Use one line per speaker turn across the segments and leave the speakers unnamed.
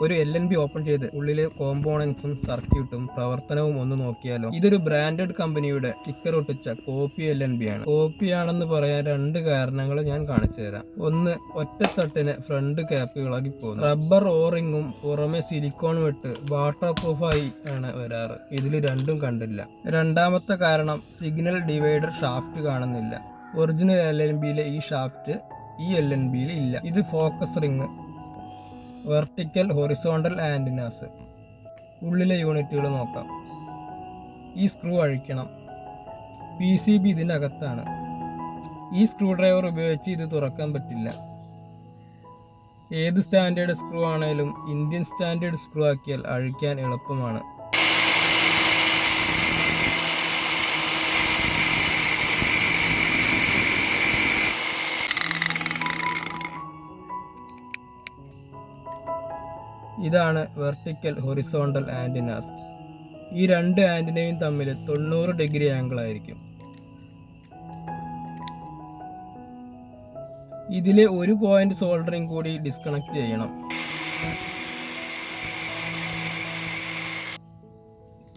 ഒരു L N B open ചെയ്ത് ഉള്ളിലെ കോമ്പോണൻസും സർക്യൂട്ടും പ്രവർത്തനവും ഒന്ന് നോക്കിയാലോ? ഇതൊരു ബ്രാൻഡഡ് കമ്പനിയുടെ സ്റ്റിക്കർ ഒട്ടിച്ച കോപ്പി എൽ എൻ ബി ആണ്. കോപ്പി ആണെന്ന് പറയാൻ രണ്ട് കാരണങ്ങൾ ഞാൻ കാണിച്ചു തരാം. ഒന്ന് ഒറ്റത്തട്ടിന് ഫ്രണ്ട് ക്യാപ്പ് ഇളകി പോകുന്നു റബ്ബർ ഓറിങ്ങും പുറമെ സിലിക്കോൺ വിട്ട് വാട്ടർ പ്രൂഫായി ആണ് വരാറ്. ഇതിൽ രണ്ടും കണ്ടില്ല. രണ്ടാമത്തെ കാരണം സിഗ്നൽ ഡിവൈഡർ ഷാഫ്റ്റ് കാണുന്നില്ല. ഒറിജിനൽ എൽ എൻ ബിയിലെ ഈ ഷാഫ്റ്റ് ഈ എൽ എൻ ബിയിൽ ഇല്ല. ഇത് focus ring vertical horizontal antennas ഉള്ളിലെ യൂണിറ്റുകൾ നോക്കാം. ഈ സ്ക്രൂ അഴിക്കണം. പി സി ബി ഇതിനകത്താണ്. ഈ സ്ക്രൂ ഡ്രൈവർ ഉപയോഗിച്ച് ഇത് തുറക്കാൻ പറ്റില്ല. ഏത് സ്റ്റാൻഡേർഡ് സ്ക്രൂ ആണേലും ഇന്ത്യൻ സ്റ്റാൻഡേർഡ് സ്ക്രൂ ആക്കിയാൽ അഴിക്കാൻ എളുപ്പമാണ്. ഇതാണ് വെർട്ടിക്കൽ ഹൊറിസോണ്ടൽ ആന്റിനാസ് ഈ രണ്ട് ആന്റിനയും തമ്മിൽ തൊണ്ണൂറ് ഡിഗ്രി ആംഗിൾ ആയിരിക്കും. ഇതിലെ ഒരു പോയിന്റ് സോൾഡറിങ് കൂടി ഡിസ്കണക്ട് ചെയ്യണം.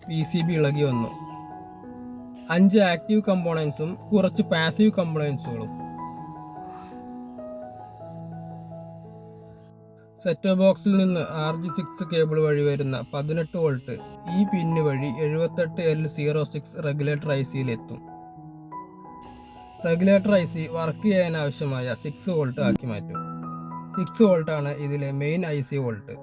പി സി ബി ഇളകി വന്നു. അഞ്ച് ആക്റ്റീവ് കമ്പോണൻസും കുറച്ച് പാസീവ് കമ്പോണൻസുകളും. സെറ്റ് ബോക്സിൽ നിന്ന് ആർ ജി സിക്സ് കേബിൾ വഴി വരുന്ന പതിനെട്ട് വോൾട്ട് ഈ പിന്ന് വഴി എഴുപത്തെട്ട് L zero six regulator I സിയിലെത്തും regulator I C work ചെയ്യാൻ ആവശ്യമായ സിക്സ് വോൾട്ട് ആക്കി മാറ്റും. സിക്സ് വോൾട്ടാണ് ഇതിലെ മെയിൻ ഐ സി വോൾട്ട്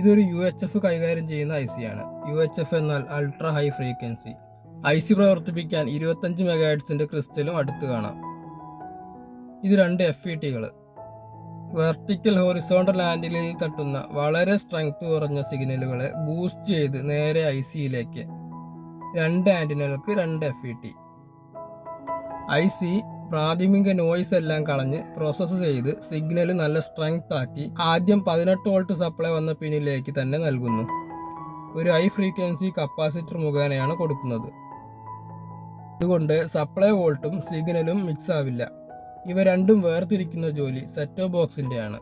ഇതൊരു യു എച്ച് എഫ് കൈകാര്യം ചെയ്യുന്ന ഐ സി ആണ്. യു എച്ച് എഫ് എന്നാൽ ultra high frequency I C പ്രവർത്തിപ്പിക്കാൻ ഇരുപത്തഞ്ച് മെഗാഡ്സിന്റെ ക്രിസ്റ്റലും അടുത്ത് കാണാം. ഇത് രണ്ട് എഫ് ഇ ടികൾ വെർട്ടിക്കൽ ഹോറിസോണ്ടൽ ആൻഡിലിൽ തട്ടുന്ന വളരെ സ്ട്രെങ്ത് കുറഞ്ഞ സിഗ്നലുകളെ ബൂസ്റ്റ് ചെയ്ത് നേരെ ഐ സിയിലേക്ക്. രണ്ട് ആന്റിനകൾക്ക് രണ്ട് F E T I C പ്രാഥമിക നോയ്സ് എല്ലാം കളഞ്ഞ് പ്രോസസ്സ് ചെയ്ത് സിഗ്നൽ നല്ല സ്ട്രെങ്ത് ആക്കി ആദ്യം പതിനെട്ട് വോൾട്ട് സപ്ലൈ വന്ന പിന്നിലേക്ക് തന്നെ നൽകുന്നു. ഒരു ഹൈ ഫ്രീക്വൻസി കപ്പാസിറ്റർ മുഖേനയാണ് കൊടുക്കുന്നത്. അതുകൊണ്ട് സപ്ലൈ വോൾട്ടും സിഗ്നലും മിക്സ് ആവില്ല. ഇവ രണ്ടും വേർതിരിക്കുന്ന ജോലി സെറ്റോ ബോക്സിന്റെ ആണ്